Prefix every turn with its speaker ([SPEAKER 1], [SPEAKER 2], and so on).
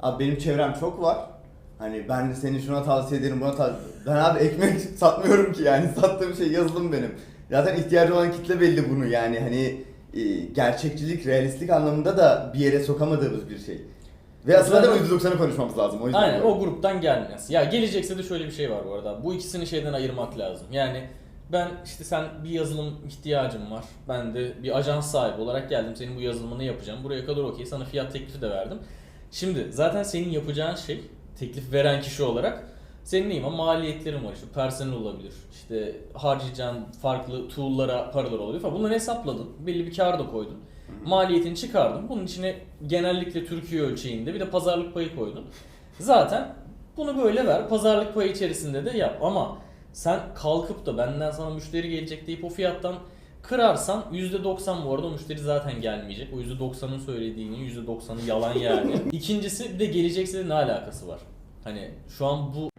[SPEAKER 1] Abi benim çevrem çok var. Hani ben de seni şuna tavsiye ederim buna tavsiye Ben abi ekmek satmıyorum ki yani sattığım şey yazılım benim. Zaten ihtiyacı olan kitle belli bunu yani hani e, gerçekçilik, realistlik anlamında da bir yere sokamadığımız bir şey. Ve aslında da
[SPEAKER 2] Zaten-
[SPEAKER 1] %90'ı konuşmamız lazım o yüzden.
[SPEAKER 2] Aynen o gruptan gelmez. Ya gelecekse de şöyle bir şey var bu arada. Bu ikisini şeyden ayırmak lazım. Yani ben işte sen bir yazılım ihtiyacım var. Ben de bir ajans sahibi olarak geldim. Senin bu yazılımını yapacağım. Buraya kadar okey. Sana fiyat teklifi de verdim. Şimdi zaten senin yapacağın şey teklif veren kişi olarak senin neyin var? Maliyetlerin var. İşte personel olabilir. İşte harcayacağın farklı tool'lara paralar olabilir falan. Bunları hesapladın. Belli bir kar da koydun. Maliyetini çıkardın. Bunun içine genellikle Türkiye ölçeğinde bir de pazarlık payı koydun. Zaten bunu böyle ver. Pazarlık payı içerisinde de yap. Ama sen kalkıp da benden sana müşteri gelecek deyip o fiyattan kırarsan %90 bu arada o müşteri zaten gelmeyecek. O %90'ın söylediğinin %90'ı yalan yani. İkincisi bir de gelecekse de ne alakası var? Hani şu an bu